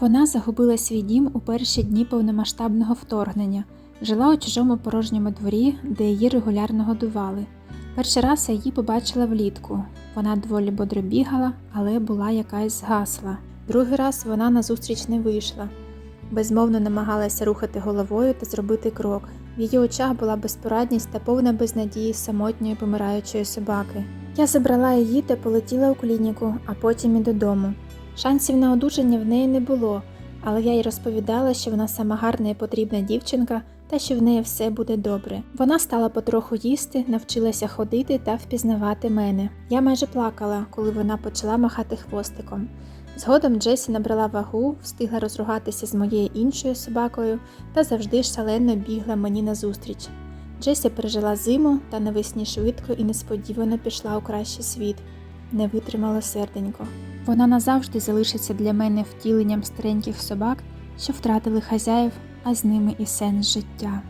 Вона загубила свій дім у перші дні повномасштабного вторгнення, жила у чужому порожньому дворі, де її регулярно годували. Перший раз я її побачила влітку. Вона доволі бодро бігала, але була якась згасла. Другий раз вона назустріч не вийшла. Безмовно намагалася рухати головою та зробити крок. В її очах була безпорадність та повна безнадії самотньої помираючої собаки. Я забрала її та полетіла у клініку, а потім і додому. Шансів на одужання в неї не було, але я їй розповідала, що вона сама гарна і потрібна дівчинка та що в неї все буде добре. Вона стала потроху їсти, навчилася ходити та впізнавати мене. Я майже плакала, коли вона почала махати хвостиком. Згодом Джесі набрала вагу, встигла розругатися з моєю іншою собакою та завжди шалено бігла мені назустріч. Джесі пережила зиму та навесні швидко і несподівано пішла у кращий світ. Не витримала серденько. Вона назавжди залишиться для мене втіленням стареньких собак, що втратили хазяїв, а з ними і сенс життя.